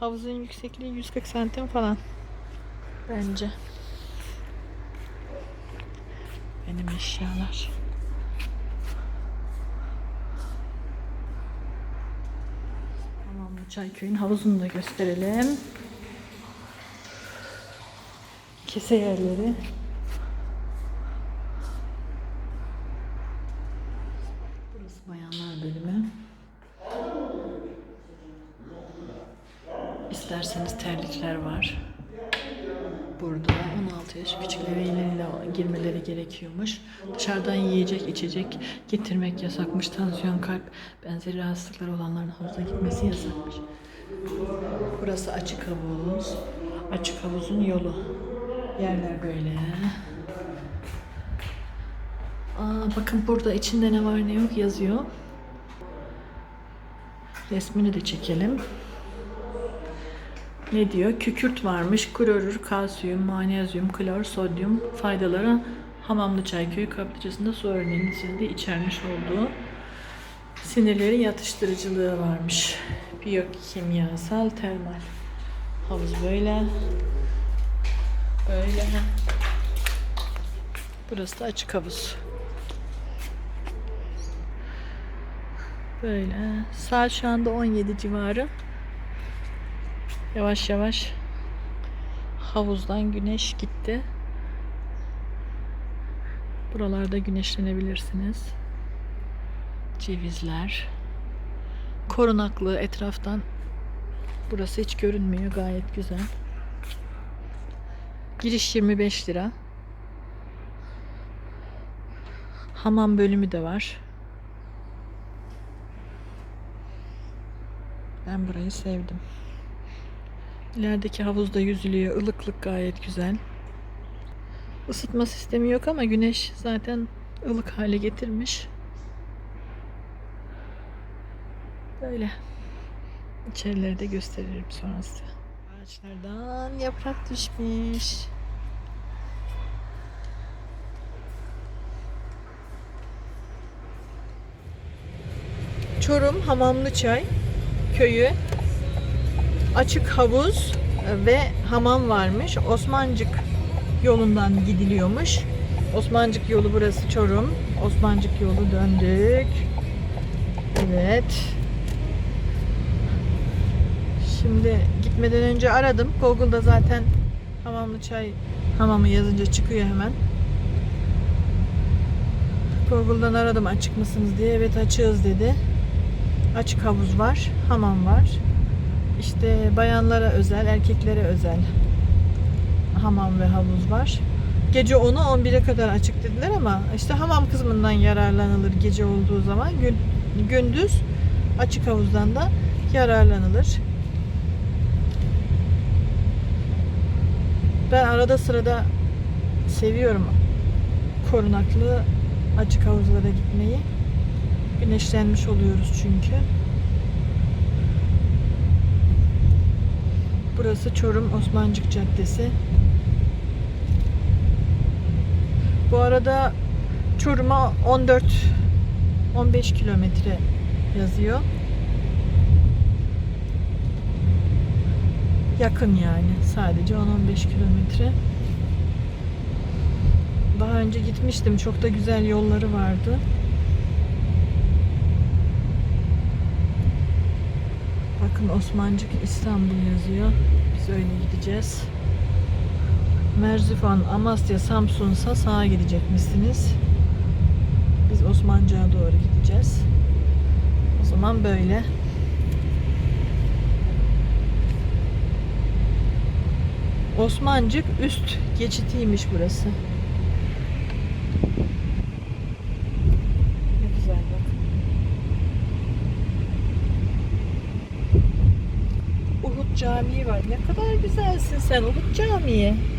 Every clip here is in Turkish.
Havuzun yüksekliği 140 santim falan. Bence. Benim eşyalar. Tamam Çayköy'ün havuzunu da gösterelim. Kese yerleri. Burası bayanlar bölümü. İsterseniz terlikler var. Burada 16 yaş küçük bebeğleriyle girmeleri gerekiyormuş. Dışarıdan yiyecek, içecek getirmek yasakmış. Tansiyon, kalp benzeri rahatsızlıkları olanların havuza gitmesi yasakmış. Burası açık havuz. Açık havuzun yolu. Yerler böyle. Aa, bakın burada içinde ne var ne yok yazıyor. Resmini de çekelim. Ne diyor? Kükürt varmış. Klorür, kalsiyum, magnezyum, klor, sodyum faydaları Hamamlı Çayköy kaplıcasında su örneğinin içinde içermiş olduğu sinirlerin yatıştırıcılığı varmış. Biyokimyasal termal. Havuz böyle. Böyle. Burası da açık havuz. Böyle. Saat şu anda 17 civarı. Yavaş yavaş havuzdan güneş gitti. Buralarda güneşlenebilirsiniz. Cevizler. Korunaklı etraftan burası hiç görünmüyor. Gayet güzel. Giriş 25 lira. Hamam bölümü de var. Ben burayı sevdim. İlerideki havuzda yüzülüyor. Ilıklık gayet güzel. Isıtma sistemi yok ama güneş zaten ılık hale getirmiş. Böyle. İçerileri de gösteririm sonrası. Ağaçlardan yaprak düşmüş. Çorum Hamamlıçay köyü açık havuz ve hamam varmış. Osmancık yolundan gidiliyormuş. Osmancık yolu burası Çorum. Osmancık yolu döndük. Evet. Şimdi gitmeden önce aradım. Google'da zaten hamamlı çay hamamı yazınca çıkıyor hemen. Google'dan aradım açık mısınız diye. Evet açığız dedi. Açık havuz var, hamam var. İşte bayanlara özel, erkeklere özel hamam ve havuz var. Gece 10'u 11'e kadar açık dediler ama işte hamam kısmından yararlanılır gece olduğu zaman. Gün, gündüz açık havuzdan da yararlanılır. Ben arada sırada seviyorum korunaklı açık havuzlara gitmeyi. Güneşlenmiş oluyoruz çünkü. Burası Çorum Osmancık Caddesi. Bu arada Çorum'a 14 15 kilometre yazıyor. Yakın yani. Sadece 10-15 kilometre. Daha önce gitmiştim. Çok da güzel yolları vardı. Bakın Osmancık İstanbul yazıyor. Biz öyle gideceğiz. Merzifon, Amasya, Samsun'sa sağa gidecekmişsiniz. Biz Osmancık'a doğru gideceğiz. O zaman böyle. Osmancık üst geçitiymiş burası. Ne güzel bak. Uhud Camii var. Ne kadar güzelsin sen Uhud Camii.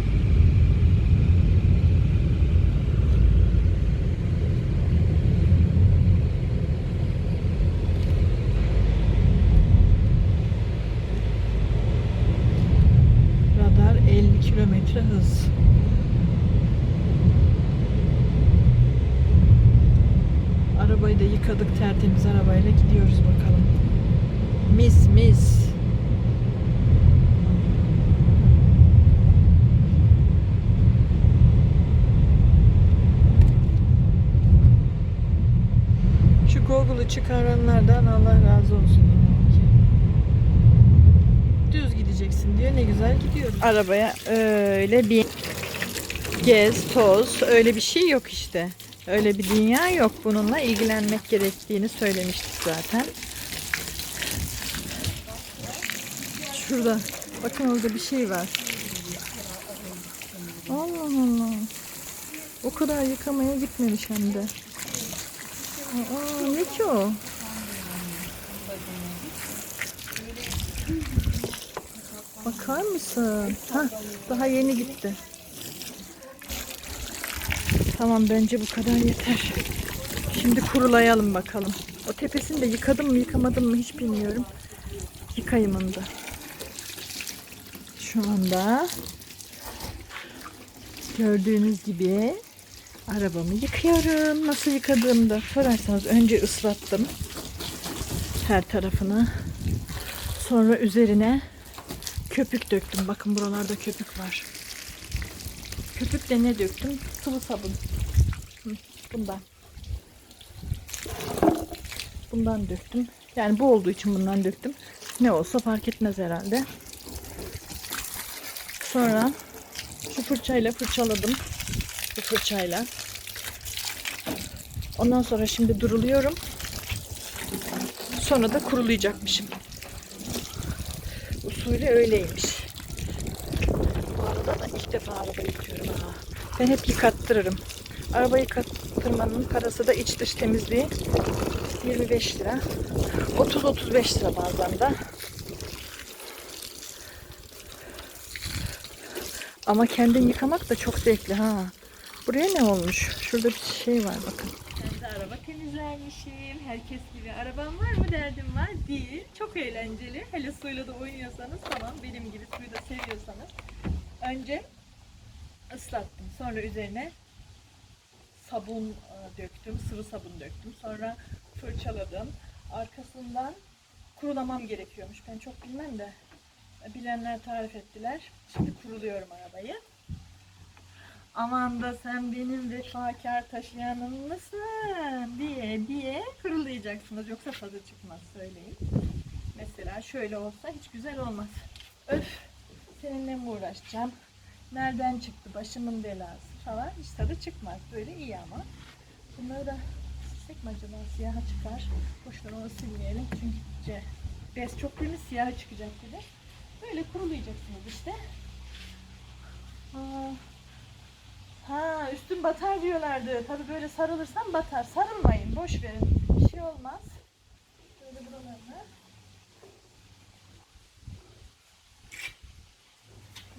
arabayı yıkadık tertemiz arabayla gidiyoruz bakalım. Mis mis. Şu Google'ı çıkaranlardan Allah razı olsun. Düz gideceksin diyor. Ne güzel gidiyoruz. Arabaya öyle bir gez, toz öyle bir şey yok işte. Öyle bir dünya yok. Bununla ilgilenmek gerektiğini söylemiştik zaten. Şurada. Bakın orada bir şey var. Allah Allah. O kadar yıkamaya gitmemiş hem de. Aa, ne ki o? Bakar mısın? Hah, daha yeni gitti. Tamam bence bu kadar yeter. Şimdi kurulayalım bakalım. O tepesini de yıkadım mı yıkamadım mı hiç bilmiyorum. Yıkayım onu da. Şu anda gördüğünüz gibi arabamı yıkıyorum. Nasıl yıkadığımı da sorarsanız önce ıslattım her tarafını. Sonra üzerine köpük döktüm. Bakın buralarda köpük var. Köpük de ne döktüm? Sıvı sabun. Bundan. Bundan döktüm. Yani bu olduğu için bundan döktüm. Ne olsa fark etmez herhalde. Sonra şu fırçayla fırçaladım. Bu fırçayla. Ondan sonra şimdi duruluyorum. Sonra da kurulayacakmışım. Usulü öyleymiş. İlk defa araba yıkıyorum ha. Ben hep yıkattırırım. Araba yıkattırmanın parası da iç dış temizliği 25 lira. 30-35 lira bazen de. Ama kendin yıkamak da çok zevkli ha. Buraya ne olmuş? Şurada bir şey var bakın. Ben araba temizlermişim. Herkes gibi. Arabam var mı derdim var. Değil. Çok eğlenceli. Hele suyla da oynuyorsanız tamam. Benim gibi suyu da seviyorsanız. Önce ıslattım. Sonra üzerine sabun e, döktüm. Sıvı sabun döktüm. Sonra fırçaladım. Arkasından kurulamam gerekiyormuş. Ben çok bilmem de bilenler tarif ettiler. Şimdi kuruluyorum arabayı. Aman da sen benim vefakar taşıyanım mısın diye diye kurulayacaksınız. Yoksa tadı çıkmaz söyleyeyim. Mesela şöyle olsa hiç güzel olmaz. Öf seninle mi uğraşacağım? Nereden çıktı başımın belası falan hiç tadı çıkmaz. Böyle iyi ama. Bunları da silsek mi acaba? Siyaha çıkar. Boşver onu silmeyelim. Çünkü bez çok temiz siyaha çıkacak bir de. Böyle kurulayacaksınız işte. Ha üstün batar diyorlardı. Tabi böyle sarılırsan batar. Sarılmayın. Boş verin. Bir şey olmaz. Böyle buralarına.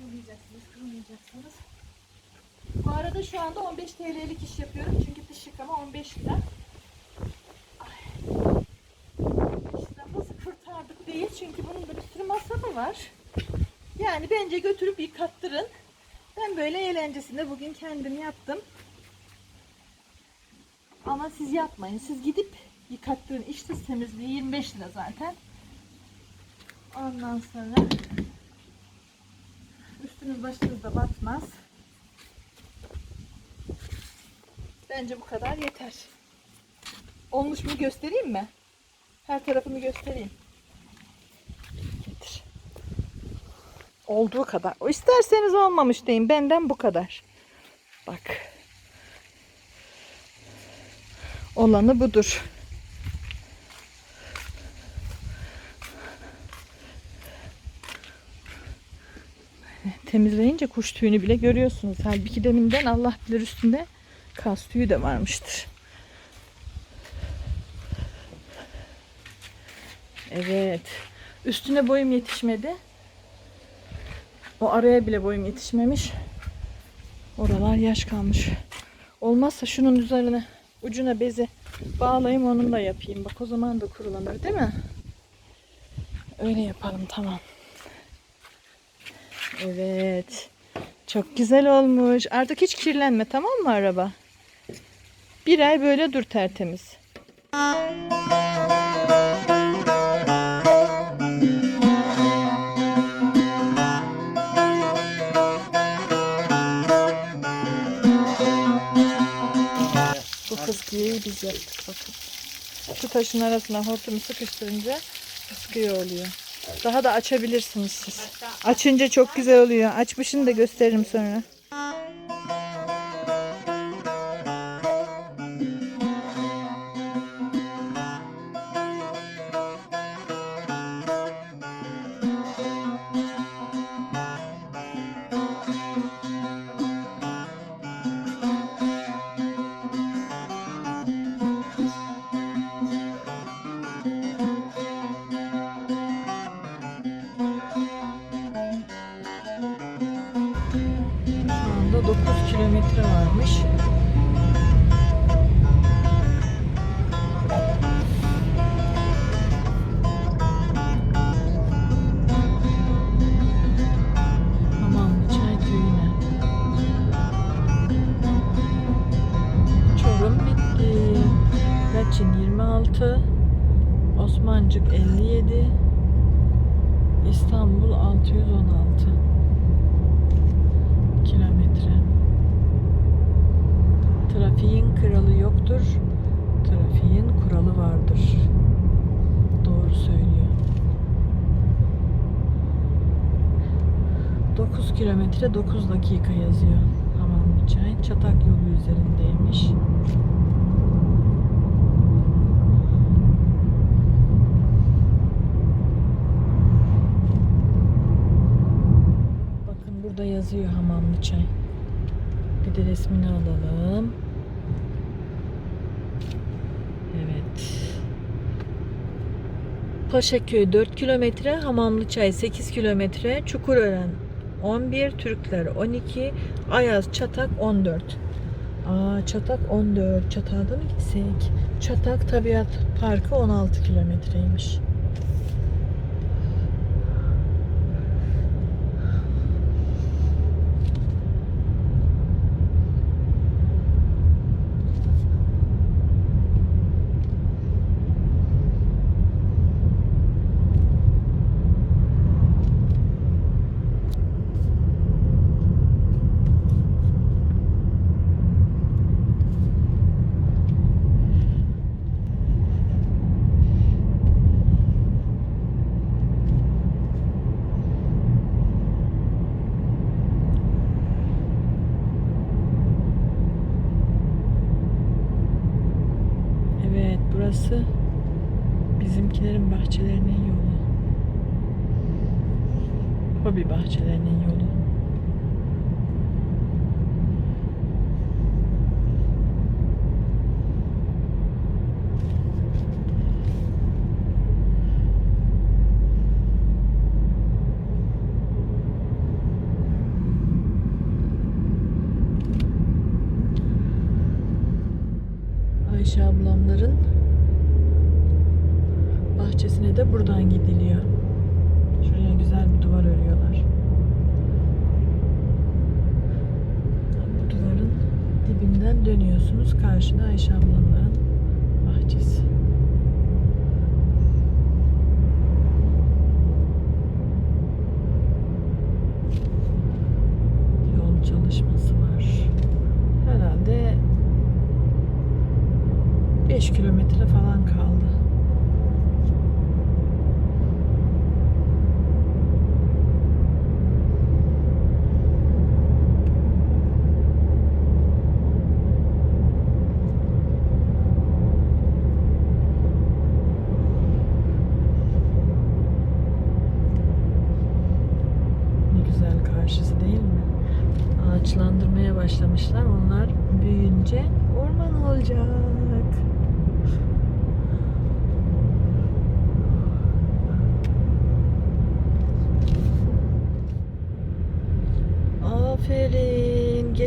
Kırmayacaksınız, kırmayacaksınız. Bu arada şu anda 15 TL'lik iş yapıyorum. Çünkü dış yıkama 15 lira. Ay. 15 lira nasıl kurtardık değil. Çünkü bunun da bir sürü masrafı var. Yani bence götürüp yıkattırın. Ben böyle eğlencesinde bugün kendim yaptım. Ama siz yapmayın. Siz gidip yıkattırın. İç dış temizliği 25 lira zaten. Ondan sonra üstünüz başınız da batmaz. Bence bu kadar yeter. Olmuş mu göstereyim mi? Her tarafını göstereyim. Getir. Olduğu kadar. İsterseniz olmamış deyin. Benden bu kadar. Bak. Olanı budur. Temizleyince kuş tüyünü bile görüyorsunuz. Halbuki deminden Allah bilir üstünde kas tüyü de varmıştır. Evet. Üstüne boyum yetişmedi. O araya bile boyum yetişmemiş. Oralar yaş kalmış. Olmazsa şunun üzerine ucuna bezi bağlayayım onunla yapayım. Bak o zaman da kurulanır değil mi? Öyle yapalım tamam. Evet. Çok güzel olmuş. Artık hiç kirlenme tamam mı araba? Bir ay böyle dur tertemiz. Bu fıskiyeyi biz yaptık bakın. Şu taşın arasına hortumu sıkıştırınca sıkıyor oluyor. Daha da açabilirsiniz siz. Açınca çok güzel oluyor. Açmışını da gösteririm sonra. Kilometre varmış. Yoktur. Trafiğin kuralı vardır. Doğru söylüyor. 9 kilometre 9 dakika yazıyor. Hamamlıçay. Çatak yolu üzerindeymiş. Bakın burada yazıyor hamamlı çay. Bir de resmini alalım. Evet. Paşaköy 4 kilometre, Hamamlı Çay 8 kilometre, Çukurören 11, Türkler 12, Ayaz Çatak 14. Aa Çatak 14. Çatak'a mı gitsek? Çatak Tabiat Parkı 16 kilometreymiş. Evet burası bizimkilerin bahçelerinin yolu. Hobi bahçelerinin yolu.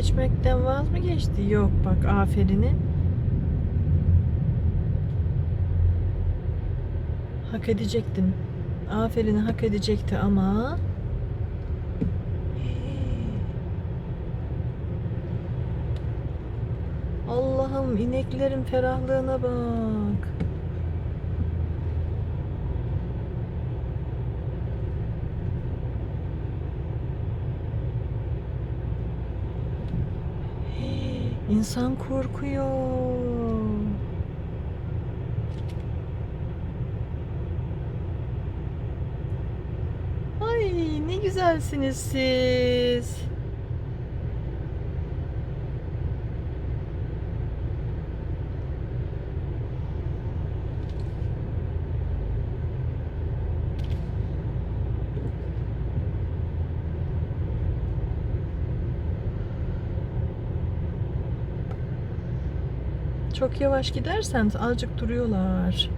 Geçmekten vaz mı geçti? Yok bak aferini. Hak edecektin. Aferini hak edecekti ama Allah'ım ineklerin ferahlığına bak. İnsan korkuyor. Ay ne güzelsiniz siz. Çok yavaş gidersen azıcık duruyorlar.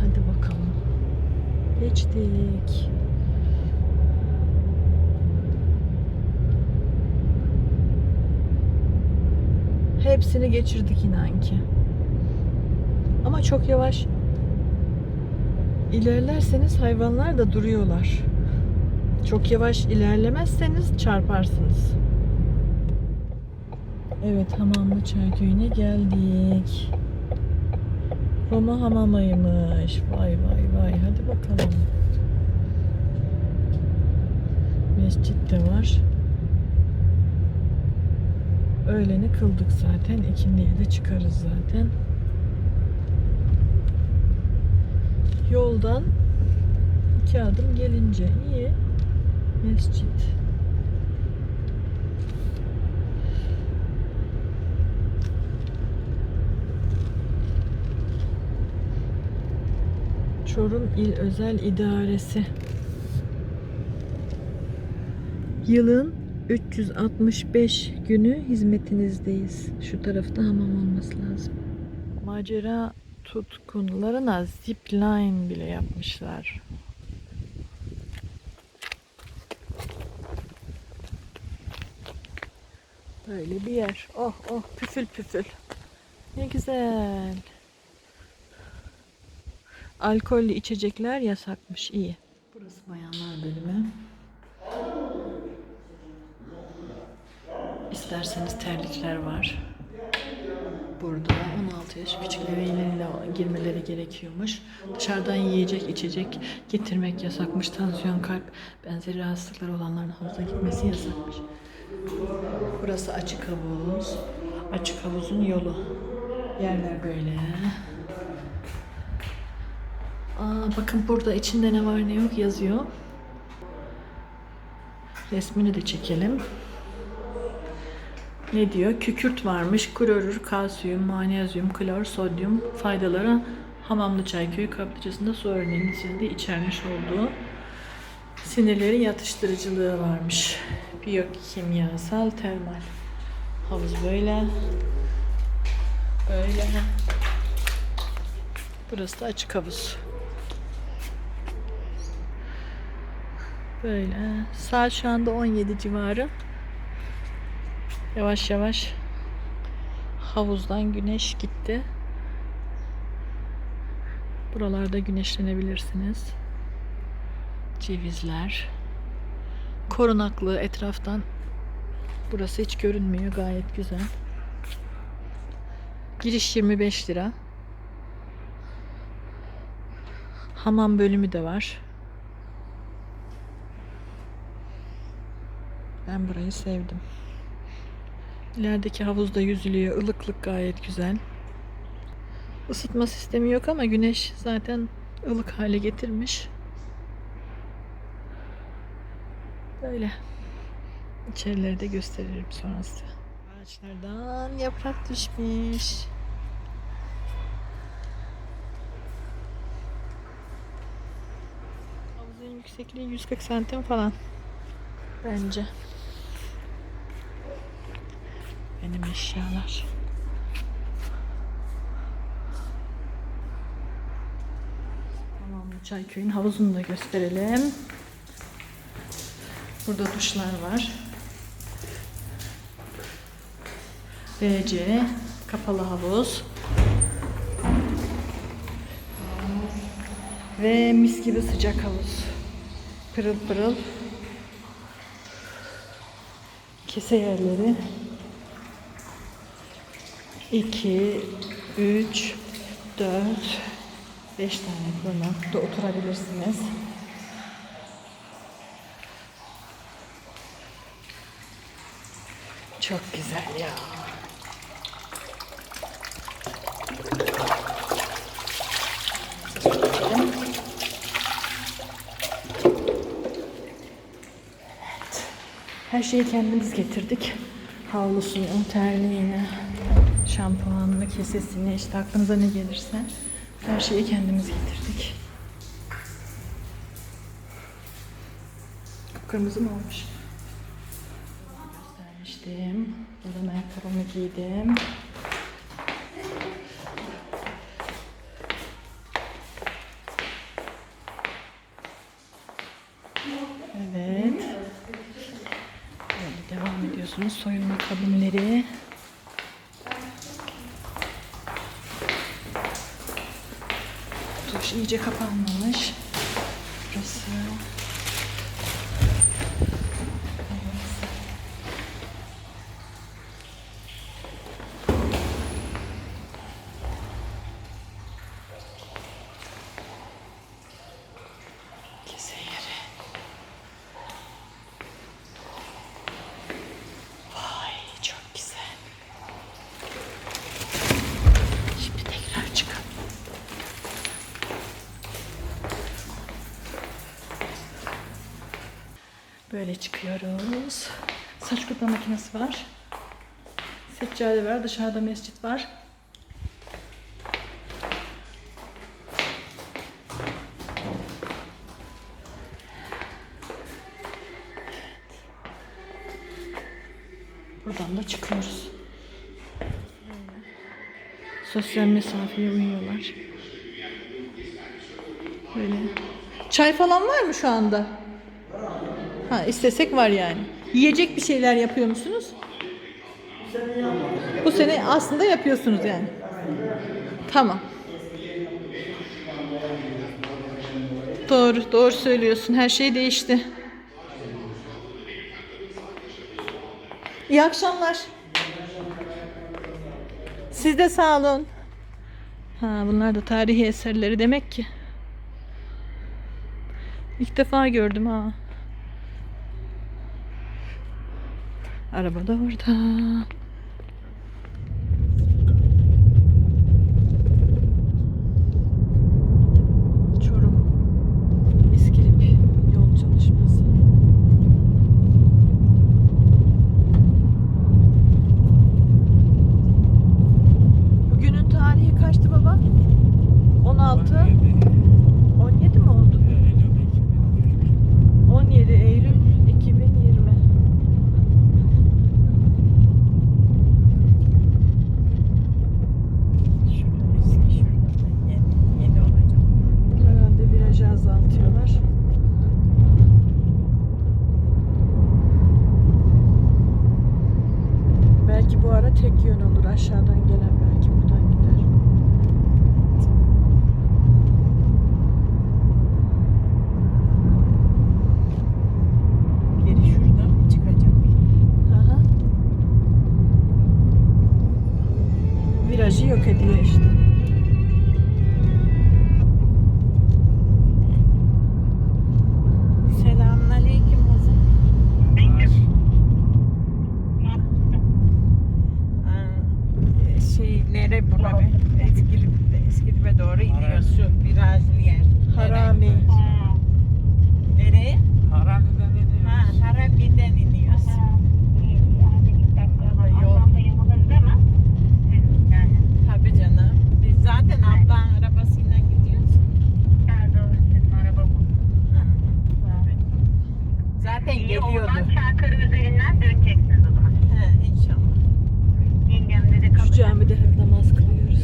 Hadi bakalım. Geçtik. Hepsini geçirdik inan ki. Ama çok yavaş ilerlerseniz hayvanlar da duruyorlar. Çok yavaş ilerlemezseniz çarparsınız. Evet Hamamlı Çayköy'üne geldik. Roma hamamıymış. Vay vay vay. Hadi bakalım. Mescit de var. Öğleni kıldık zaten. İkindiye de çıkarız zaten. Yoldan iki adım gelince iyi. Mescit. Çorum İl Özel İdaresi. Yılın 365 günü hizmetinizdeyiz. Şu tarafta hamam olması lazım. Macera tutkunlarına zipline bile yapmışlar. Böyle bir yer. Oh oh püfül püfül. Ne güzel. Alkollü içecekler yasakmış. iyi. Burası bayanlar bölümü. İsterseniz terlikler var. Burada 16 yaş küçükleriyle girmeleri gerekiyormuş. Dışarıdan yiyecek, içecek getirmek yasakmış. Tansiyon, kalp benzeri rahatsızlıkları olanların havuza gitmesi yasakmış. Burası açık havuz. Açık havuzun yolu. Yerler böyle. Aa, bakın burada içinde ne var ne yok yazıyor. Resmini de çekelim. Ne diyor? Kükürt varmış. Klorür, kalsiyum, magnezyum, klor, sodyum faydaları Hamamlı Çayköy kaplıcasında su örneğinin içinde içermiş olduğu sinirlerin yatıştırıcılığı varmış. Biyokimyasal termal. Havuz böyle. Böyle. Burası da açık havuz. Böyle. Saat şu anda 17 civarı. Yavaş yavaş havuzdan güneş gitti. Buralarda güneşlenebilirsiniz. Cevizler. Korunaklı etraftan burası hiç görünmüyor. Gayet güzel. Giriş 25 lira. Hamam bölümü de var. Ben burayı sevdim. İlerideki havuzda yüzülüyor. Ilıklık gayet güzel. Isıtma sistemi yok ama güneş zaten ılık hale getirmiş. Böyle. İçerileri de gösteririm sonrası. Ağaçlardan yaprak düşmüş. Havuzun yüksekliği 140 santim falan. Bence. Benim eşyalar. Tamam, Çayköy'ün havuzunu da gösterelim. Burada duşlar var. BC kapalı havuz. Ve mis gibi sıcak havuz. Pırıl pırıl. Kese yerleri. 2, 3, 4, Beş tane kurma. Burada oturabilirsiniz. Çok güzel ya. Her şeyi kendimiz getirdik. Havlusunu, terliğini, şampuanını, kesesini, işte aklınıza ne gelirse her şeyi kendimiz getirdik. Kırmızı mı olmuş? Göstermiştim. Buradan ayakkabımı giydim. Evet. Böyle devam ediyorsunuz. Soyunma kabinleri. İyice kapanmamış. Burası. Kese yeri. Vay çok güzel. Şimdi tekrar çıkalım. Böyle çıkıyoruz. Saç kurutma makinesi var. Seccade var. Dışarıda mescit var. Buradan da çıkıyoruz. Sosyal mesafeye uyuyorlar. Böyle. Çay falan var mı şu anda? Ha istesek var yani. Yiyecek bir şeyler yapıyor musunuz? Bu sene aslında yapıyorsunuz yani. Tamam. Doğru, doğru söylüyorsun. Her şey değişti. İyi akşamlar. Siz de sağ olun. Ha, bunlar da tarihi eserleri demek ki. İlk defa gördüm ha. Araba da orada. Şey nere bura be? Eskilip'te, Eskilip'e doğru iniyoruz şu virajlı yer. Harami. Nereye? Harami'den iniyoruz. Ha, Harami'den iniyoruz. Tabii canım. Biz zaten ablan arabasıyla gidiyoruz. Zaten geliyordu. Çankırı üzerinden döneceksiniz o zaman. He, inşallah. Yengemle de Şu kalacak. camide hep namaz kılıyoruz.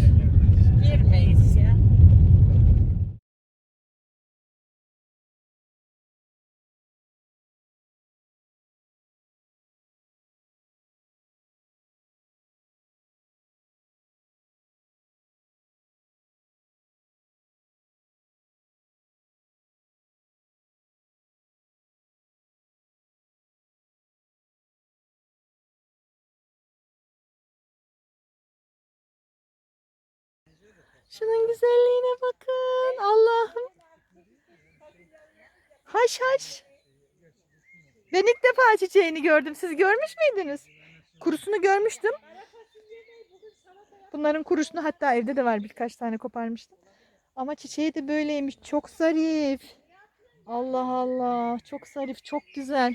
Girmeyiz ya. Şunun güzelliğine bakın. Allah'ım. Haş haş. Ben ilk defa çiçeğini gördüm. Siz görmüş müydünüz? Kurusunu görmüştüm. Bunların kurusunu hatta evde de var birkaç tane koparmıştım. Ama çiçeği de böyleymiş. Çok zarif. Allah Allah. Çok zarif. Çok güzel.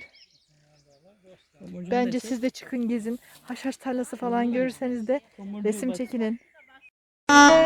Bence siz de çıkın gezin. Haşhaş tarlası falan görürseniz de resim çekinin. Música